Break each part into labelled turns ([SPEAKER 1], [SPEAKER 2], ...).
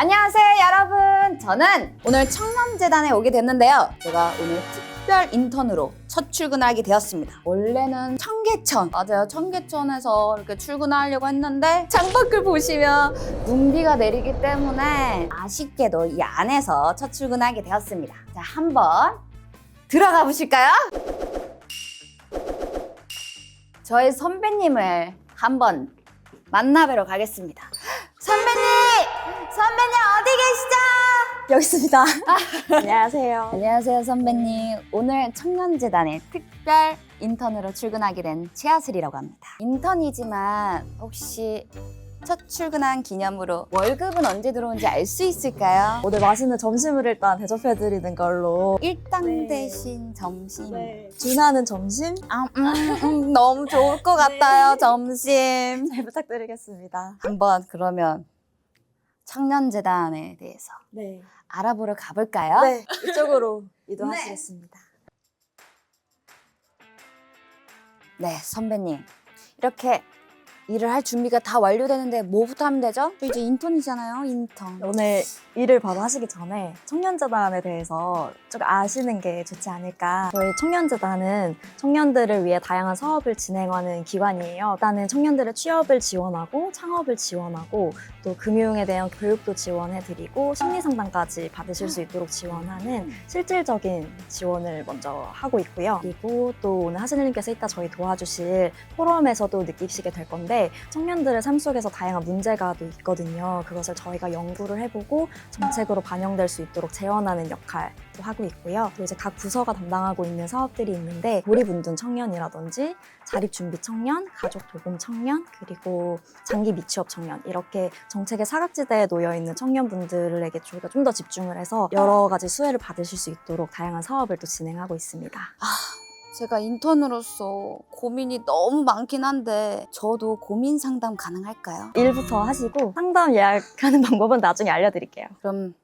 [SPEAKER 1] 안녕하세요 여러분. 저는 오늘 청년재단에 오게 됐는데요. 제가 오늘 특별 인턴으로 첫 출근하게 되었습니다. 원래는 청계천 맞아요. 청계천에서 이렇게 출근하려고 했는데 창밖을 보시면 눈비가 내리기 때문에 아쉽게도 이 안에서 첫 출근하게 되었습니다. 자 한번 들어가 보실까요? 저희 선배님을 한번 만나뵈러 가겠습니다
[SPEAKER 2] 여기 있습니다. 안녕하세요.
[SPEAKER 1] 안녕하세요 선배님. 오늘 청년재단에 특별 인턴으로 출근하게 된 최하슬이라고 합니다. 인턴이지만 혹시 첫 출근한 기념으로 월급은 언제 들어온지 알 수 있을까요?
[SPEAKER 2] 오늘 맛있는 점심을 일단 대접해드리는 걸로.
[SPEAKER 1] 일당
[SPEAKER 2] 네.
[SPEAKER 1] 대신 점심.
[SPEAKER 2] 준하는 점심
[SPEAKER 1] 아, 음, 음, 너무 좋을 것 같아요 점심.
[SPEAKER 2] 잘 부탁드리겠습니다.
[SPEAKER 1] 한번 그러면 청년재단에 대해서
[SPEAKER 2] 네.
[SPEAKER 1] 알아보러 가볼까요?
[SPEAKER 2] 네, 이쪽으로 이동하시겠습니다.
[SPEAKER 1] 네, 선배님. 이렇게 일을 할 준비가 다 완료되는데 뭐부터 하면 되죠? 저 이제 인턴이잖아요, 인턴.
[SPEAKER 2] 오늘 일을 바로 하시기 전에 청년재단에 대해서 좀 아시는 게 좋지 않을까. 저희 청년재단은 청년들을 위해 다양한 사업을 진행하는 기관이에요. 일단은 청년들의 취업을 지원하고 창업을 지원하고 또 금융에 대한 교육도 지원해드리고 심리 상담까지 받으실 수 있도록 지원하는 실질적인 지원을 먼저 하고 있고요. 그리고 또 오늘 하시는님께서 이따 저희 도와주실 포럼에서도 느끼시게 될 건데 청년들의 삶 속에서 다양한 문제가 또 있거든요. 그것을 저희가 연구를 해보고 정책으로 반영될 수 있도록 재현하는 역할도 하고 있고요. 또 이제 각 부서가 담당하고 있는 사업들이 있는데 고리분둔 청년이라든지 자립준비 청년, 가족 돌봄 청년, 그리고 장기 미취업 청년 이렇게 정책의 사각지대에 놓여 있는 청년분들에게 저희가 좀 더 집중을 해서 여러 가지 수혜를 받으실 수 있도록 다양한 사업을 또 진행하고 있습니다.
[SPEAKER 1] 제가 인턴으로서 고민이 너무 많긴 한데 저도 고민 상담 가능할까요?
[SPEAKER 2] 일부터 하시고 상담 예약하는 방법은 나중에 알려드릴게요.
[SPEAKER 1] 그럼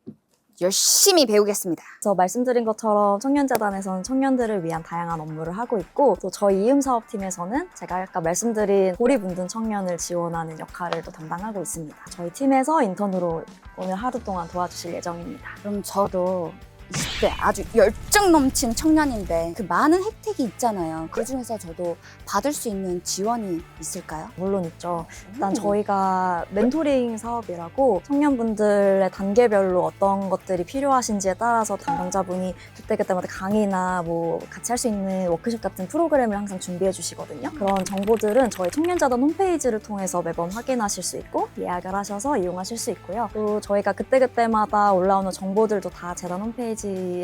[SPEAKER 1] 열심히 배우겠습니다.
[SPEAKER 2] 저 말씀드린 것처럼 청년재단에서는 청년들을 위한 다양한 업무를 하고 있고 또 저희 이음 사업팀에서는 제가 아까 말씀드린 고리분둔 청년을 지원하는 역할을 또 담당하고 있습니다. 저희 팀에서 인턴으로 오늘 하루 동안 도와주실 예정입니다.
[SPEAKER 1] 그럼 저도 20대 아주 열정 넘친 청년인데 그 많은 혜택이 있잖아요. 그 중에서 저도 받을 수 있는 지원이 있을까요?
[SPEAKER 2] 물론 있죠. 일단
[SPEAKER 1] 음.
[SPEAKER 2] 저희가 멘토링 사업이라고 청년분들의 단계별로 어떤 것들이 필요하신지에 따라서 담당자분이 그때그때마다 강의나 뭐 같이 할 수 있는 워크숍 같은 프로그램을 항상 준비해 주시거든요. 그런 정보들은 저희 청년자단 홈페이지를 통해서 매번 확인하실 수 있고 예약을 하셔서 이용하실 수 있고요. 또 저희가 그때그때마다 올라오는 정보들도 다 재단 홈페이지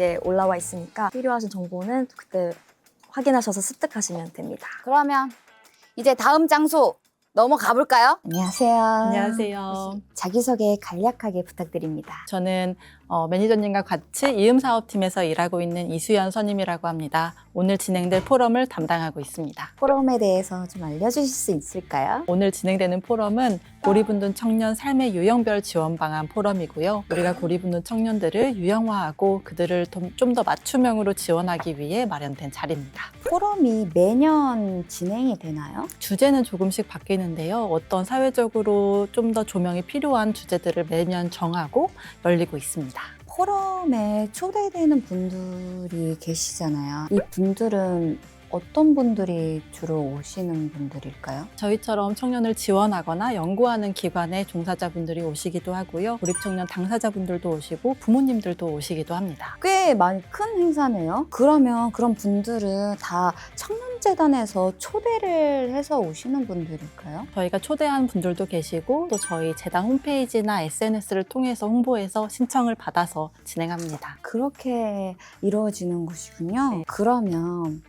[SPEAKER 2] 에 올라와 있으니까 필요하신 정보는 그때 확인하셔서 습득하시면 됩니다.
[SPEAKER 1] 그러면 이제 다음 장소 넘어가 볼까요? 안녕하세요.
[SPEAKER 3] 안녕하세요.
[SPEAKER 1] 자기소개 간략하게 부탁드립니다.
[SPEAKER 3] 저는 어, 매니저님과 같이 이음 사업팀에서 일하고 있는 이수연 선임이라고 합니다. 오늘 진행될 포럼을 담당하고 있습니다.
[SPEAKER 1] 포럼에 대해서 좀 알려주실 수 있을까요?
[SPEAKER 3] 오늘 진행되는 포럼은 고리분둔 청년 삶의 유형별 지원 방안 포럼이고요. 우리가 고리분둔 청년들을 유형화하고 그들을 좀 더 맞춤형으로 지원하기 위해 마련된 자리입니다.
[SPEAKER 1] 포럼이 매년 진행이 되나요?
[SPEAKER 3] 주제는 조금씩 바뀌는데요. 어떤 사회적으로 좀 더 조명이 필요한 주제들을 매년 정하고 열리고 있습니다.
[SPEAKER 1] 포럼에 초대되는 분들이 계시잖아요. 이 분들은 어떤 분들이 주로 오시는 분들일까요?
[SPEAKER 3] 저희처럼 청년을 지원하거나 연구하는 기관의 종사자분들이 오시기도 하고요. 고립청년 당사자분들도 오시고 부모님들도 오시기도 합니다.
[SPEAKER 1] 꽤 많이 큰 행사네요. 그러면 그런 분들은 다 청년재단에서 초대를 해서 오시는 분들일까요?
[SPEAKER 3] 저희가 초대한 분들도 계시고 또 저희 재단 홈페이지나 SNS를 통해서 홍보해서 신청을 받아서 진행합니다.
[SPEAKER 1] 그렇게 이루어지는 것이군요. 그러면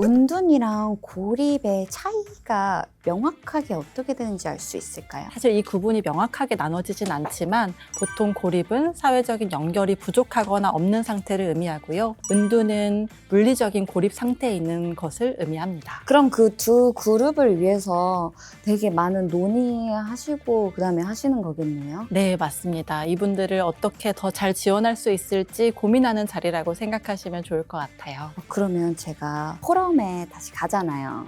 [SPEAKER 1] 은둔이랑 고립의 차이가 명확하게 어떻게 되는지 알 수 있을까요?
[SPEAKER 3] 사실 이 구분이 명확하게 나눠지진 않지만 보통 고립은 사회적인 연결이 부족하거나 없는 상태를 의미하고요. 은둔은 물리적인 고립 상태에 있는 것을 의미합니다.
[SPEAKER 1] 그럼 그 두 그룹을 위해서 되게 많은 논의하시고 그다음에 하시는 거겠네요.
[SPEAKER 3] 네, 맞습니다. 이분들을 어떻게 더 잘 지원할 수 있을지 고민하는 자리라고 생각하시면 좋을 것 같아요.
[SPEAKER 1] 그러면 제가 포럼에 다시 가잖아요.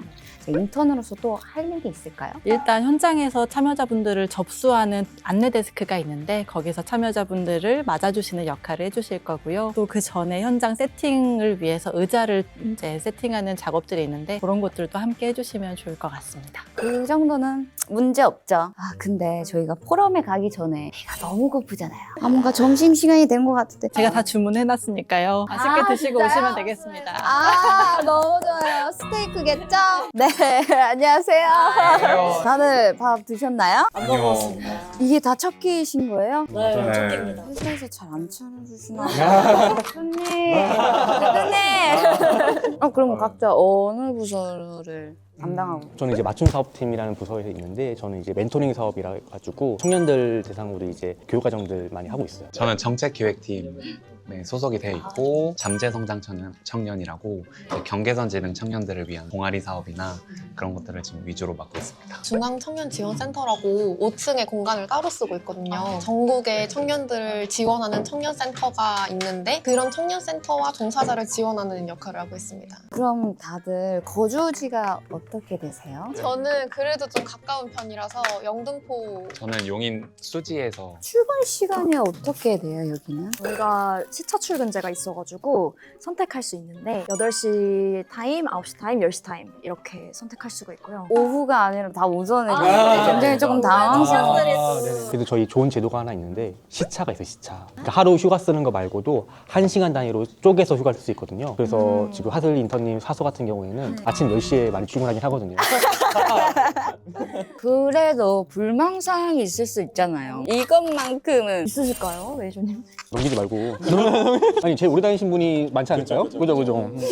[SPEAKER 1] 인턴으로서 또 할 일이 있을까요?
[SPEAKER 3] 일단 현장에서 참여자분들을 접수하는 안내 데스크가 있는데 거기서 참여자분들을 맞아주시는 역할을 해주실 거고요. 또 그 전에 현장 세팅을 위해서 의자를 이제 세팅하는 작업들이 있는데 그런 것들도 함께 해주시면 좋을 것 같습니다.
[SPEAKER 1] 그 정도는 문제 없죠. 아 근데 저희가 포럼에 가기 전에 배가 너무 고프잖아요. 아 뭔가 점심 시간이 된 것 같은데.
[SPEAKER 3] 제가 다 주문해놨으니까요. 맛있게
[SPEAKER 1] 아,
[SPEAKER 3] 드시고
[SPEAKER 1] 진짜요?
[SPEAKER 3] 오시면 되겠습니다.
[SPEAKER 1] 아 너무 좋아요. 스테이크겠죠? 네 안녕하세요. 다들 밥 드셨나요?
[SPEAKER 4] 아니요.
[SPEAKER 1] 이게 다 첫 끼이신 거예요?
[SPEAKER 2] 네,
[SPEAKER 4] 네.
[SPEAKER 2] 첫 끼입니다.
[SPEAKER 1] 회사에서 잘 안 차려주시나? 대표님, 대표님. 어 그럼 각자 어느 부서를 담당하고?
[SPEAKER 5] 저는 이제 맞춤 사업팀이라는 부서에 있는데 저는 이제 멘토링 사업이라 가지고 청년들 대상으로 이제 교육 과정들 많이 하고 있어요.
[SPEAKER 4] 저는 정책기획팀 에 소속이 되어 있고 잠재성장 청년, 청년이라고 이제 경계선 지능 청년들을 위한 동아리 사업이나 그런 것들을 지금 위주로 맡고 있습니다.
[SPEAKER 6] 중앙 청년 지원센터라고 5층에 공간을 따로 쓰고 있거든요. 전국에 청년들을 지원하는 청년 센터가 있는데 그런 청년 센터와 종사자를 지원하는 역할을 하고 있습니다.
[SPEAKER 1] 그럼 다들 거주지가 어떻게 되세요?
[SPEAKER 6] 저는 그래도 좀 가까운 편이라서 영등포
[SPEAKER 4] 저는 용인 수지에서
[SPEAKER 1] 출근 시간이 어떻게 돼요 여기는?
[SPEAKER 2] 저희가 시차 출근제가 있어가지고 선택할 수 있는데 8시 타임, 9시 타임, 10시 타임 이렇게 선택할 수가 있고요.
[SPEAKER 1] 오후가 아니라 다 오전에
[SPEAKER 2] 아,
[SPEAKER 1] 되는데 굉장히 조금 당황스러워.
[SPEAKER 5] 그래도 저희 좋은 제도가 하나 있는데 시차가 있어요, 시차. 그러니까 하루 휴가 쓰는 거 말고도 한 시간 단위로 쪼개서 휴가를 쓸 수 있거든요. 그래서 지금 하슬 인턴님 사소 같은 경우에는 아침 10시에 많이 출근하긴 하거든요.
[SPEAKER 1] 그래도 불만사항이 있을 수 있잖아요. 이것만큼은
[SPEAKER 2] 있으실까요, 메이저님?
[SPEAKER 5] 넘기지 말고. 아니, 제일 오래 다니신 분이 많지 않을까요? 그죠, 그죠.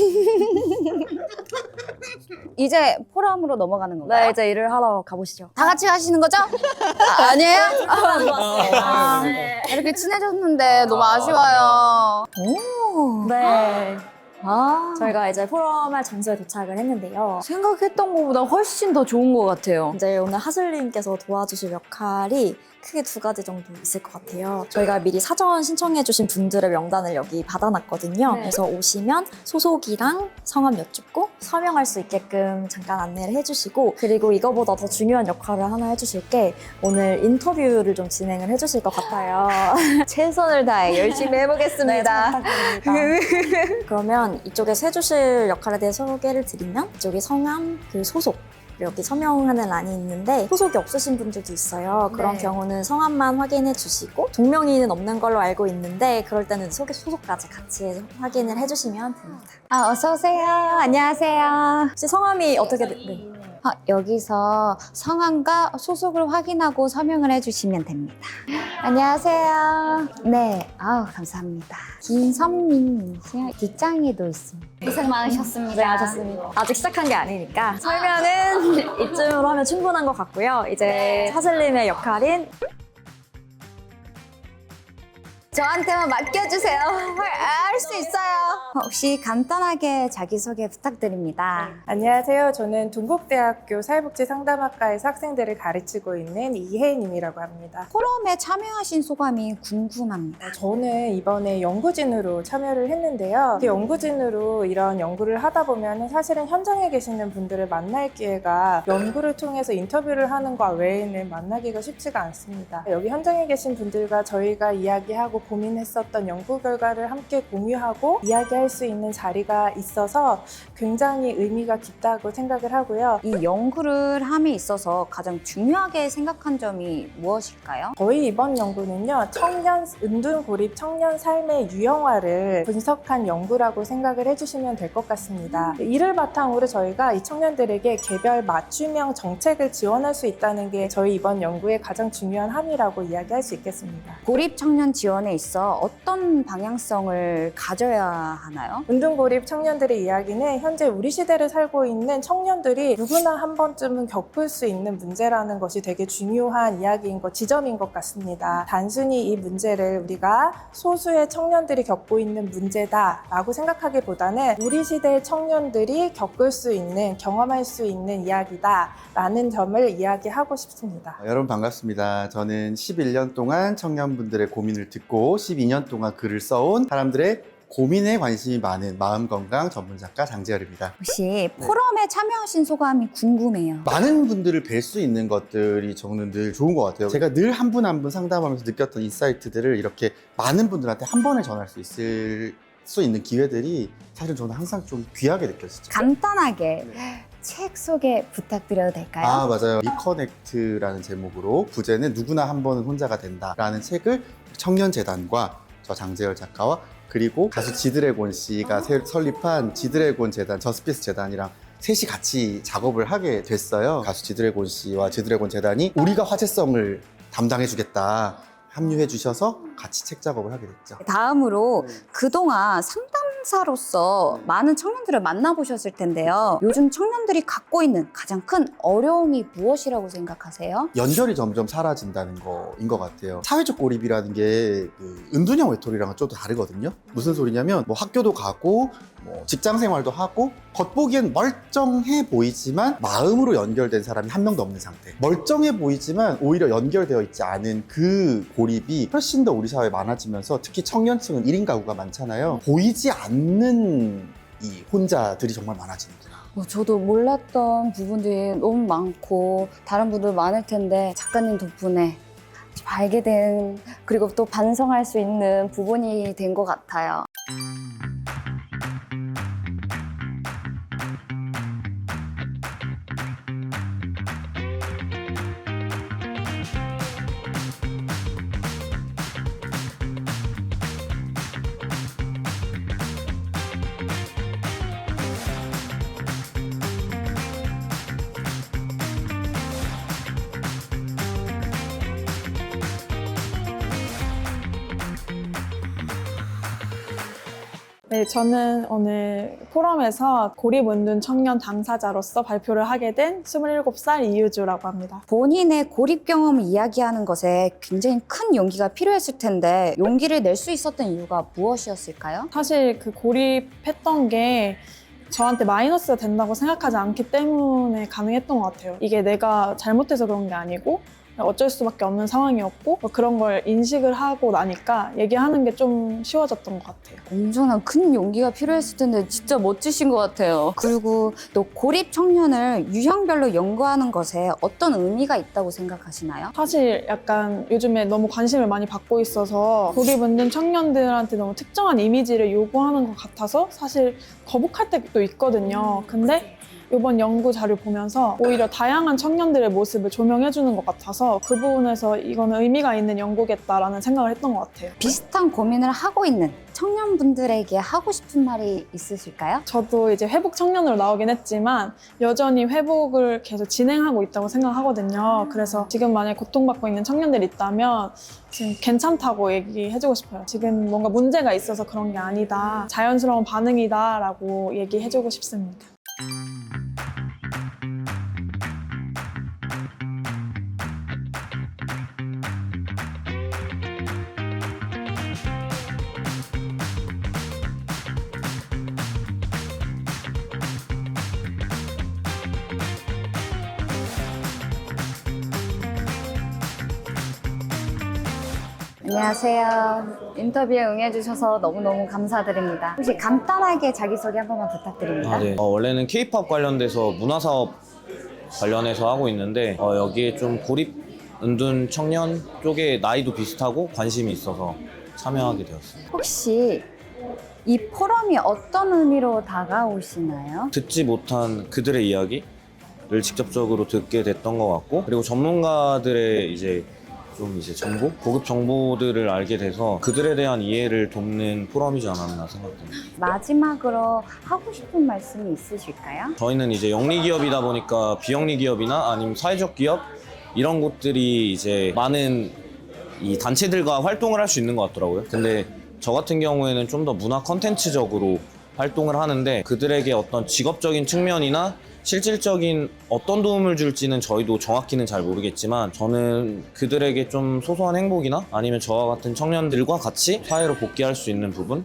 [SPEAKER 1] 이제 포럼으로 넘어가는 건가요?
[SPEAKER 2] 네, 이제 일을 하러 가보시죠.
[SPEAKER 1] 다 같이 하시는 거죠? 아, 아니에요?
[SPEAKER 2] 아, 네.
[SPEAKER 1] 이렇게 친해졌는데 너무 아쉬워요. 오.
[SPEAKER 2] 네.
[SPEAKER 1] 아,
[SPEAKER 2] 저희가 이제 포럼할 장소에 도착을 했는데요.
[SPEAKER 1] 생각했던 것보다 훨씬 더 좋은 것 같아요.
[SPEAKER 2] 이제 오늘 하슬님께서 도와주실 역할이 크게 두 가지 정도 있을 것 같아요. 저희가 미리 사전 신청해주신 분들의 명단을 여기 받아놨거든요.
[SPEAKER 1] 네.
[SPEAKER 2] 그래서 오시면 소속이랑 성함 여쭙고 서명할 수 있게끔 잠깐 안내를 해주시고 그리고 이거보다 더 중요한 역할을 하나 해주실 게 오늘 인터뷰를 좀 진행을 해주실 것 같아요.
[SPEAKER 1] 최선을 다해 열심히
[SPEAKER 2] 네,
[SPEAKER 1] 해보겠습니다.
[SPEAKER 2] 잘 부탁드립니다. 그러면 이쪽에서 해주실 역할에 대해 소개를 드리면 이쪽이 성함, 그 소속 여기 서명하는 란이 있는데 소속이 없으신 분들도 있어요. 그런
[SPEAKER 1] 네.
[SPEAKER 2] 경우는 성함만 확인해 주시고 동명이인은 없는 걸로 알고 있는데 그럴 때는 소개 소속까지 같이 확인을 해주시면 됩니다.
[SPEAKER 1] 아, 어서 오세요. 안녕하세요.
[SPEAKER 2] 혹시 성함이 어떻게 되... 네.
[SPEAKER 1] 아, 여기서 성함과 소속을 확인하고 서명을 해주시면 됩니다. 안녕하세요. 네, 아우 감사합니다. 김선민이시요. 뒷장에도 있습니다. 고생 많으셨습니다.
[SPEAKER 2] 네, 하셨습니다. 아직 시작한 게 아니니까 설명은 이쯤으로 하면 충분한 것 같고요. 이제 사슬님의 역할인
[SPEAKER 1] 저한테만 맡겨주세요. 할 수 있어요. 혹시 간단하게 자기소개 부탁드립니다.
[SPEAKER 7] 안녕하세요. 저는 동국대학교 사회복지 상담학과에서 학생들을 가르치고 있는 이혜인임이라고 합니다.
[SPEAKER 1] 포럼에 참여하신 소감이 궁금합니다.
[SPEAKER 7] 저는 이번에 연구진으로 참여를 했는데요. 그 연구진으로 이런 연구를 하다 보면 사실은 현장에 계시는 분들을 만날 기회가 연구를 통해서 인터뷰를 하는 것 외에는 만나기가 쉽지가 않습니다. 여기 현장에 계신 분들과 저희가 이야기하고 고민했었던 연구 결과를 함께 공유하고 이야기할 수 있는 자리가 있어서 굉장히 의미가 깊다고 생각을 하고요.
[SPEAKER 1] 이 연구를 함에 있어서 가장 중요하게 생각한 점이 무엇일까요?
[SPEAKER 7] 저희 이번 연구는요, 청년, 은둔 고립 청년 삶의 유형화를 분석한 연구라고 생각을 해주시면 될 것 같습니다. 이를 바탕으로 저희가 이 청년들에게 개별 맞춤형 정책을 지원할 수 있다는 게 저희 이번 연구의 가장 중요한 함이라고 이야기할 수 있겠습니다.
[SPEAKER 1] 고립 청년 지원에 있어 어떤 방향성을 가져야 하나요?
[SPEAKER 7] 은둔 고립 청년들의 이야기는 현재 우리 시대를 살고 있는 청년들이 누구나 한 번쯤은 겪을 수 있는 문제라는 것이 되게 중요한 이야기인 것, 지점인 것 같습니다. 단순히 이 문제를 우리가 소수의 청년들이 겪고 있는 문제다라고 생각하기보다는 우리 시대의 청년들이 겪을 수 있는, 경험할 수 있는 이야기다라는 점을 이야기하고 싶습니다.
[SPEAKER 8] 아, 여러분 반갑습니다. 저는 11년 동안 청년분들의 고민을 듣고 12년 동안 글을 써온 사람들의 고민에 관심이 많은 마음건강 전문 작가 장재열입니다.
[SPEAKER 1] 혹시 포럼에 참여하신 소감이 궁금해요.
[SPEAKER 8] 많은 분들을 뵐 수 있는 것들이 저는 늘 좋은 것 같아요. 제가 늘 한 분 한 분 상담하면서 느꼈던 인사이트들을 이렇게 많은 분들한테 한 번에 전할 수 있을 수 있는 기회들이 사실 저는 항상 좀 귀하게 느껴지죠.
[SPEAKER 1] 간단하게 책 소개 부탁드려도 될까요?
[SPEAKER 8] 아 맞아요. 리커넥트라는 제목으로 부제는 누구나 한 번은 혼자가 된다라는 책을 청년재단과 저 장재열 작가와 그리고 가수 지드래곤 씨가 세- 설립한 지드래곤 재단 저스피스 재단이랑 셋이 같이 작업을 하게 됐어요. 가수 지드래곤 씨와 지드래곤 재단이 우리가 화제성을 담당해 주겠다 합류해 주셔서 같이 책 작업을 하게 됐죠.
[SPEAKER 1] 다음으로 그동안 상담 사로서 많은 청년들을 만나보셨을 텐데요. 요즘 청년들이 갖고 있는 가장 큰 어려움이 무엇이라고 생각하세요?
[SPEAKER 8] 연결이 점점 사라진다는 거인 것 같아요. 사회적 고립이라는 게 그 은둔형 외톨이랑은 좀더 다르거든요. 무슨 소리냐면 뭐 학교도 가고 뭐 직장 생활도 하고 겉보기엔 멀쩡해 보이지만 마음으로 연결된 사람이 한 명도 없는 상태. 멀쩡해 보이지만 오히려 연결되어 있지 않은 그 고립이 훨씬 더 우리 사회에 많아지면서 특히 청년층은 1인 가구가 많잖아요. 보이지 않는 이 혼자들이 정말 많아지는구나.
[SPEAKER 1] 뭐 저도 몰랐던 부분들이 너무 많고 다른 분들 많을 텐데 작가님 덕분에 좀 알게 된 그리고 또 반성할 수 있는 부분이 된 것 같아요.
[SPEAKER 9] 네, 저는 오늘 포럼에서 고립운둔 청년 당사자로서 발표를 하게 된 27살 이유주라고 합니다.
[SPEAKER 1] 본인의 고립 경험을 이야기하는 것에 굉장히 큰 용기가 필요했을 텐데 용기를 낼 수 있었던 이유가 무엇이었을까요?
[SPEAKER 9] 사실 그 고립했던 게 저한테 마이너스가 된다고 생각하지 않기 때문에 가능했던 것 같아요. 이게 내가 잘못해서 그런 게 아니고 어쩔 수밖에 없는 상황이었고 뭐 그런 걸 인식을 하고 나니까 얘기하는 게 좀 쉬워졌던 것 같아요.
[SPEAKER 1] 엄청난 큰 용기가 필요했을 텐데 진짜 멋지신 것 같아요. 그리고 또 고립 청년을 유형별로 연구하는 것에 어떤 의미가 있다고 생각하시나요?
[SPEAKER 9] 사실 약간 요즘에 너무 관심을 많이 받고 있어서 고립운둔 청년들한테 너무 특정한 이미지를 요구하는 것 같아서 사실 거북할 때도 있거든요. 근데 이번 연구 자료 보면서 오히려 다양한 청년들의 모습을 조명해주는 것 같아서 그 부분에서 이거는 의미가 있는 연구겠다라는 생각을 했던 것 같아요.
[SPEAKER 1] 비슷한 고민을 하고 있는 청년분들에게 하고 싶은 말이 있으실까요?
[SPEAKER 9] 저도 이제 회복 청년으로 나오긴 했지만 여전히 회복을 계속 진행하고 있다고 생각하거든요. 그래서 지금 만약에 고통받고 있는 청년들 있다면 지금 괜찮다고 얘기해주고 싶어요. 지금 뭔가 문제가 있어서 그런 게 아니다. 자연스러운 반응이다라고 얘기해주고 싶습니다.
[SPEAKER 1] 안녕하세요. 인터뷰에 응해주셔서 너무너무 감사드립니다. 혹시 간단하게 자기소개 한 번만 부탁드립니다.
[SPEAKER 10] 아, 네. 어, 원래는 K-팝 관련돼서 문화사업 관련해서 하고 있는데 어, 여기에 좀 고립 은둔 청년 쪽에 나이도 비슷하고 관심이 있어서 참여하게 되었습니다.
[SPEAKER 1] 혹시 이 포럼이 어떤 의미로 다가오시나요?
[SPEAKER 10] 듣지 못한 그들의 이야기를 직접적으로 듣게 됐던 것 같고 그리고 전문가들의 이제 좀 이제 정보, 고급 정보들을 알게 돼서 그들에 대한 이해를 돕는 포럼이지 않았나 생각됩니다.
[SPEAKER 1] 마지막으로 하고 싶은 말씀이 있으실까요?
[SPEAKER 10] 저희는 이제 영리 기업이다 보니까 비영리 기업이나 아니면 사회적 기업 이런 곳들이 이제 많은 이 단체들과 활동을 할 수 있는 것 같더라고요. 근데 저 같은 경우에는 좀 더 문화 컨텐츠적으로 활동을 하는데 그들에게 어떤 직업적인 측면이나 실질적인 어떤 도움을 줄지는 저희도 정확히는 잘 모르겠지만 저는 그들에게 좀 소소한 행복이나 아니면 저와 같은 청년들과 같이 사회로 복귀할 수 있는 부분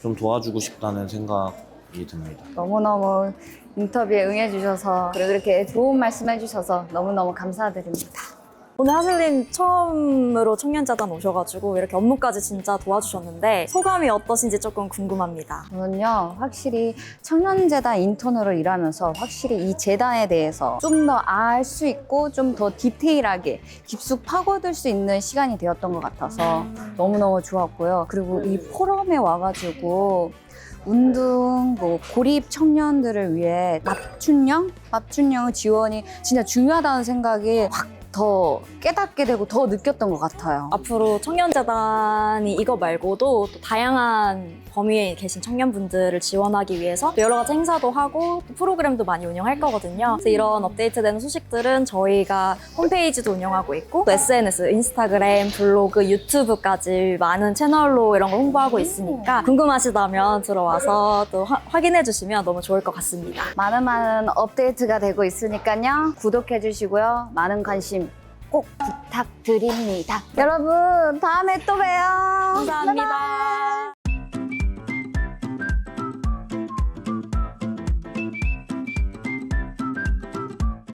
[SPEAKER 10] 좀 도와주고 싶다는 생각이 듭니다.
[SPEAKER 1] 너무너무 인터뷰에 응해주셔서 그리고 이렇게 좋은 말씀 해주셔서 너무너무 감사드립니다.
[SPEAKER 2] 오늘 하슬님 처음으로 청년재단 오셔가지고 이렇게 업무까지 진짜 도와주셨는데 소감이 어떠신지 조금 궁금합니다.
[SPEAKER 1] 저는요, 확실히 청년재단 인턴으로 일하면서 확실히 이 재단에 대해서 좀 더 알 수 있고 좀 더 디테일하게 깊숙 파고들 수 있는 시간이 되었던 것 같아서 너무너무 좋았고요. 그리고 이 포럼에 와가지고 운동, 뭐 고립 청년들을 위해 납춘령? 납춘령 지원이 진짜 중요하다는 생각이 확 더 깨닫게 되고 더 느꼈던 것 같아요.
[SPEAKER 2] 앞으로 청년재단이 이거 말고도 또 다양한 범위에 계신 청년분들을 지원하기 위해서 또 여러 가지 행사도 하고 또 프로그램도 많이 운영할 거거든요. 그래서 이런 업데이트되는 소식들은 저희가 홈페이지도 운영하고 있고 또 SNS, 인스타그램, 블로그, 유튜브까지 많은 채널로 이런 걸 홍보하고 있으니까 궁금하시다면 들어와서 또 화- 확인해 주시면 너무 좋을 것 같습니다.
[SPEAKER 1] 많은 많은 업데이트가 되고 있으니까요. 구독해 주시고요. 많은 관심 꼭 부탁드립니다. 여러분, 다음에 또 봬요.
[SPEAKER 2] 감사합니다.